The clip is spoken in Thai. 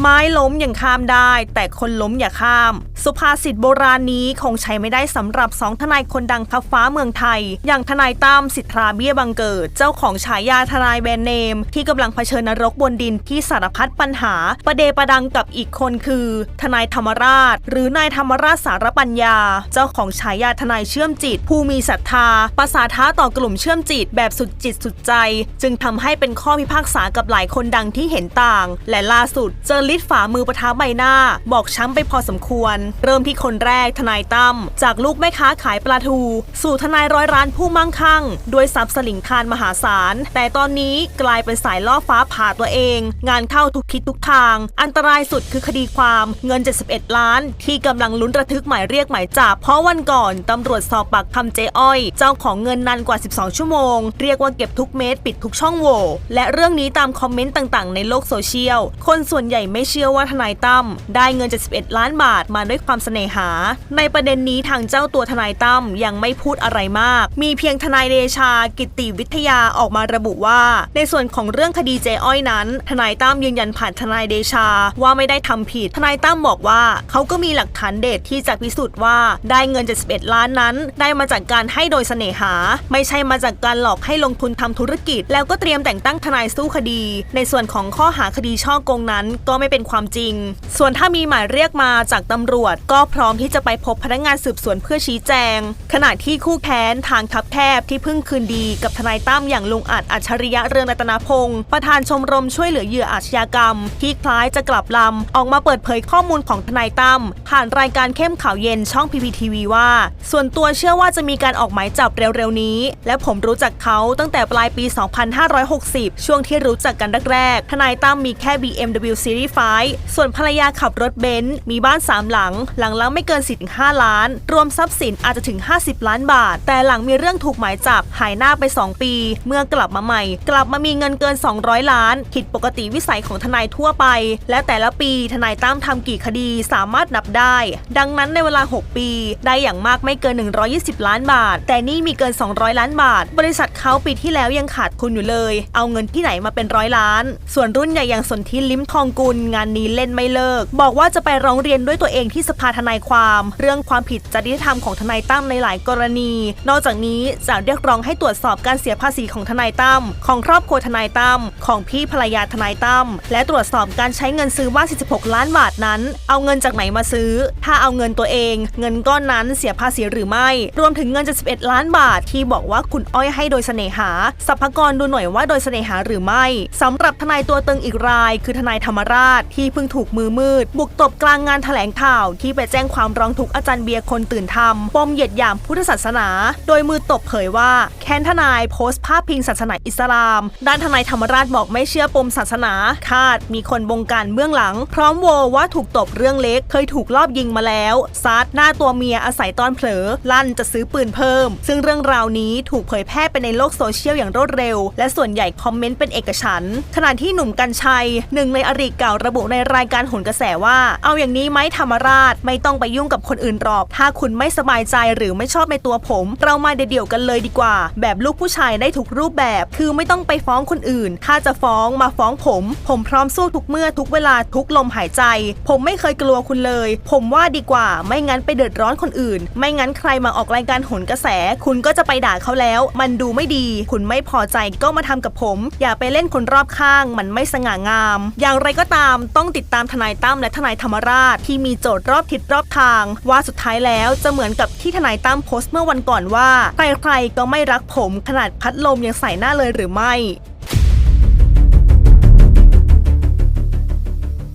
ไม้ล้มยังข้ามได้ แต่คนล้มอย่าข้าม สุภาษิตโบราณนี้คงใช้ไม่ได้สำหรับสองทนายคนดังทับฟ้าเมืองไทย อย่างทนายตั้มสิทธาเบี้ยบังเกิด เจ้าของฉายาทนายแบรนด์เนม ที่กำลังเผชิญนรกบนดินที่สารพัดปัญหา ประเดประดังกับอีกคนคือ ทนายธรรมราช หรือนายธรรมราชสารปัญญา เจ้าของฉายาทนายเชื่อมจิต ผู้มีศรัทธาประสาท้าต่อกลุ่มเชื่อมจิตแบบสุดจิตสุดใจ จึงทำให้เป็นข้อพิพากษากับหลายคนดังที่เห็นต่าง และล่าสุดเจอลิดฝ่ามือประทับใบหน้า บอกช้ำไปพอสมควรเริ่มที่คนแรกทนายตั้มจากลูกแม่ค้าขายปลาทู สู่ทนายร้อยร้านผู้มั่งคั่ง ด้วยทรัพย์สลิงคานมหาศาล แต่ตอนนี้กลายเป็นสายล่อฟ้าผ่าตัวเอง งานเข้าทุกทิศทุกทาง อันตรายสุดคือคดีความเงิน 71 ล้าน ที่กำลังลุ้นระทึกหมายเรียกหมายจับเพราะวันก่อนตำรวจสอบปากคำเจ๊อ้อย เจ้าของเงินนานกว่า 12 ชั่วโมง เรียกว่าเก็บทุกเม็ดปิดทุกช่องโหว่และเรื่องนี้ตามคอมเมนต์ต่างๆ ในโลกโซเชียลคนส่วนใหญ่ไม่เชื่อว่าทนายตั้มได้เงิน 71 ล้านบาทมาด้วยความเสน่หา ในประเด็นนี้ทางเจ้าตัวทนายตั้มยังไม่พูดอะไรมาก มีเพียงทนายเดชากิติวิทยาออกมาระบุว่า ในส่วนของเรื่องคดีเจ๊อ้อยนั้น ทนายตั้มยืนยันผ่านทนายเดชาว่าไม่ได้ทำผิด ทนายตั้มบอกว่าเขาก็มีหลักฐานเด็ดที่จะพิสูจน์ว่าได้เงิน 71 ล้านนั้น ได้มาจากการให้โดยเสน่หา ไม่ใช่มาจากการหลอกให้ลงทุนทำธุรกิจ แล้วก็เตรียมแต่งตั้งทนายสู้คดี ในส่วนของข้อหาคดีช่อโกงนั้นก็ไม่เป็นความจริง ส่วนถ้ามีหมายเรียกมาจากตำรวจก็พร้อมที่จะไปพบพนักงานสืบสวนเพื่อชี้แจง ขณะที่คู่แค้นทางทับแคบที่เพิ่งคืนดีกับทนายตั้มอย่างลุงอาจอัจฉริยะเรืองรัตนพงศ์ประธานชมรมช่วยเหลือเหยื่ออาชญากรรม ที่คล้ายจะกลับลำ ออกมาเปิดเผยข้อมูลของทนายตั้มผ่านรายการเข้มข่าวเย็นช่องพีพีทีวีว่า ส่วนตัวเชื่อว่าจะมีการออกหมายจับเร็วๆนี้ และผมรู้จักเขาตั้งแต่ปลายปี 2560 ช่วงที่รู้จักกันแรกๆทนายตั้มมีแค่ BMW Series 5ส่วนภรรยาขับรถเบนซ์มีบ้าน3หลังง หลังละไม่เกิน 4-5 ล้าน รวมทรัพย์สินอาจจะถึง 50 ล้านบาท แต่หลังมีเรื่องถูกหมายจับหายหน้าไป 2 ปี เมื่อกลับมาใหม่ กลับมามีเงินเกิน 200 ล้าน ผิดปกติวิสัยของทนายทั่วไป และแต่ละปีทนายตั้มทำกี่คดีสามารถนับได้ ดังนั้นในเวลา 6 ปี ได้อย่างมากไม่เกิน 120 ล้านบาท แต่นี่มีเกิน 200 ล้านบาท บริษัทเขาปีที่แล้วยังขาดทุนอยู่เลย เอาเงินที่ไหนมาเป็นร้อยล้าน ส่วนรุ่นใหญ่อย่างสนธิลิ้มทองกุลงานนี้เล่นไม่เลิก บอกว่าจะไปร้องเรียนด้วยตัวเองที่สภาทนายความ เรื่องความผิดจริยธรรมของทนายตั้มในหลายกรณี นอกจากนี้จะเรียกร้องให้ตรวจสอบการเสียภาษีของทนายตั้มของครอบครัวทนายตั้มของพี่ภรรยาทนายตั้มและตรวจสอบการใช้เงินซื้อบ้าน46 ล้านบาทนั้น เอาเงินจากไหนมาซื้อ ถ้าเอาเงินตัวเอง เงินก้อนนั้นเสียภาษีหรือไม่ รวมถึงเงิน71ล้านบาทที่บอกว่าคุณอ้อยให้โดยเสน่หาสรรพกรดูหน่อยว่าโดยเสน่หาหรือไม่สำหรับทนายตัวตึงอีกราย คือทนายธรรมราชที่เพิ่งถูกมือมืด บุกตบกลางงานแถลงข่าวที่ไปแจ้งความร้องทุกข์อาจารย์เบียร์คนตื่นทำปมเหยียดหยามพุทธศาสนา โดยมือตบเผยว่า แค้นทนายโพสต์ภาพพิงศาสนาอิสลาม ด้านทนายธรรมราชบอกไม่เชื่อปมศาสนา คาดมีคนบงการเบื้องหลัง พร้อมโวว่าถูกตบเรื่องเล็ก เคยถูกลอบยิงมาแล้วซัดหน้าตัวเมียอาศัยตอนเผลอลั่นจะซื้อปืนเพิ่ม ซึ่งเรื่องราวนี้ถูกเผยแพร่ไปในโลกโซเชียลอย่างรวดเร็ว และส่วนใหญ่คอมเมนต์เป็นเอกฉันท์ขณะที่หนุ่มกัญชัยหนึ่งในอริเก่าระบุในรายการหนกระแสว่า เอาอย่างนี้ไหมธรรมราชไม่ต้องไปยุ่งกับคนอื่นหรอก ถ้าคุณไม่สบายใจหรือไม่ชอบในตัวผม เรามาเดี่ยวๆกันเลยดีกว่า แบบลูกผู้ชายได้ทุกรูปแบบ คือไม่ต้องไปฟ้องคนอื่น ถ้าจะฟ้องมาฟ้องผม ผมพร้อมสู้ทุกเมื่อทุกเวลาทุกลมหายใจ ผมไม่เคยกลัวคุณเลย ผมว่าดีกว่า ไม่งั้นไปเดือดร้อนคนอื่น ไม่งั้นใครมาออกรายการหนกระแส คุณก็จะไปด่าเขาแล้ว มันดูไม่ดี คุณไม่พอใจก็มาทำกับผม อย่าไปเล่นคนรอบข้าง มันไม่สง่างาม อย่างไรก็ตามต้องติดตามทนายตั้มและทนายธรรมราชที่มีโจทย์รอบทิศรอบทาง ว่าสุดท้ายแล้วจะเหมือนกับที่ทนายตั้มโพสต์เมื่อวันก่อนว่า ใครๆก็ไม่รักผมขนาดพัดลมยังใส่หน้าเลยหรือไม่